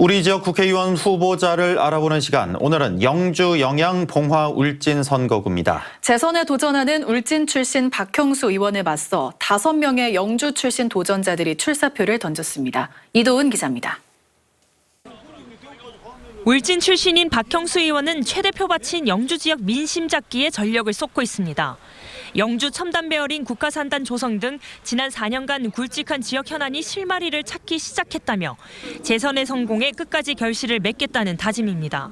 우리 지역 국회의원 후보자를 알아보는 시간. 오늘은 영주 영양 봉화 울진 선거구입니다. 재선에 도전하는 울진 출신 박형수 의원에 맞서 다섯 명의 영주 출신 도전자들이 출사표를 던졌습니다. 이도은 기자입니다. 울진 출신인 박형수 의원은 최대표 바친 영주 지역 민심 잡기에 전력을 쏟고 있습니다. 영주 첨단 배열인 국가산단 조성 등 지난 4년간 굵직한 지역 현안이 실마리를 찾기 시작했다며 재선의 성공에 끝까지 결실을 맺겠다는 다짐입니다.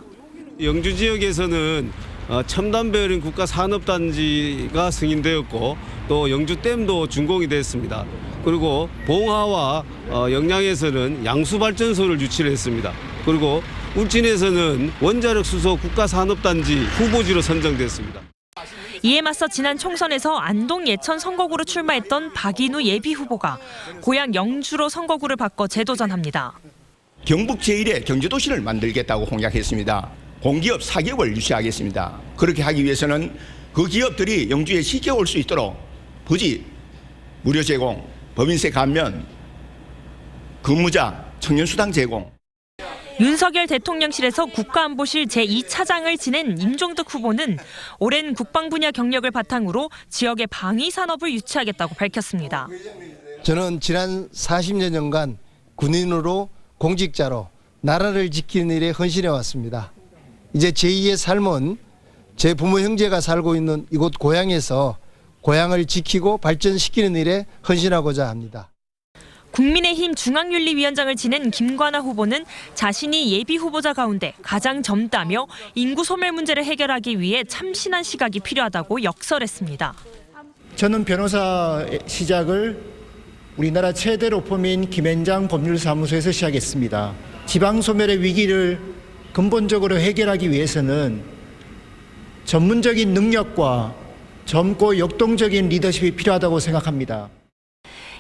영주 지역에서는 어, 첨단 배열인 국가 산업단지가 승인되었고 또 영주 댐도 준공이 됐습니다. 그리고 봉하와 어, 영양에서는 양수 발전소를 유치를 했습니다. 그리고 울진에서는 원자력 수소 국가 산업단지 후보지로 선정됐습니다. 이에 맞서 지난 총선에서 안동 예천 선거구로 출마했던 박인우 예비 후보가 고향 영주로 선거구를 바꿔 재도전합니다. 경북 제1의 경제도시를 만들겠다고 공약했습니다. 공기업 4기업을 유치하겠습니다. 그렇게 하기 위해서는 그 기업들이 영주에 쉽게 올 수 있도록 부지 무료 제공, 법인세 감면, 근무자, 청년수당 제공, 윤석열 대통령실에서 국가안보실 제2차장을 지낸 임종득 후보는 오랜 국방 분야 경력을 바탕으로 지역의 방위 산업을 유치하겠다고 밝혔습니다. 저는 지난 40여 년간 군인으로 공직자로 나라를 지키는 일에 헌신해 왔습니다. 이제 제2의 삶은 제 부모 형제가 살고 있는 이곳 고향에서 고향을 지키고 발전시키는 일에 헌신하고자 합니다. 국민의힘 중앙윤리위원장을 지낸 김관아 후보는 자신이 예비 후보자 가운데 가장 젊다며 인구 소멸 문제를 해결하기 위해 참신한 시각이 필요하다고 역설했습니다. 저는 변호사 시작을 우리나라 최대 로펌인 김앤장 법률사무소에서 시작했습니다. 지방 소멸의 위기를 근본적으로 해결하기 위해서는 전문적인 능력과 젊고 역동적인 리더십이 필요하다고 생각합니다.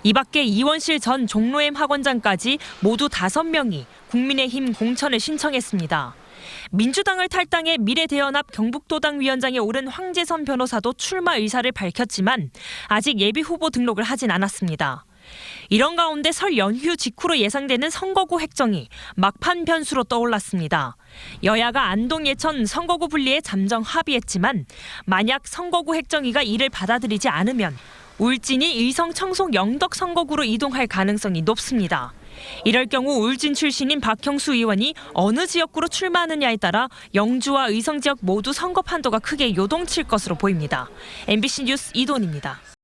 이 밖에 이원실 전 종로엠 학원장까지 모두 다섯 명이 국민의힘 공천을 신청했습니다. 민주당을 탈당해 미래대연합 경북도당 위원장에 오른 황재선 변호사도 출마 의사를 밝혔지만 아직 예비 후보 등록을 하진 않았습니다. 이런 가운데 설 연휴 직후로 예상되는 선거구 획정이 막판 변수로 떠올랐습니다. 여야가 안동 예천 선거구 분리에 잠정 합의했지만 만약 선거구 획정위가 이를 받아들이지 않으면 울진이 의성 청송 영덕 선거구로 이동할 가능성이 높습니다. 이럴 경우 울진 출신인 박형수 의원이 어느 지역구로 출마하느냐에 따라 영주와 의성 지역 모두 선거 판도가 크게 요동칠 것으로 보입니다. MBC 뉴스 이돈입니다.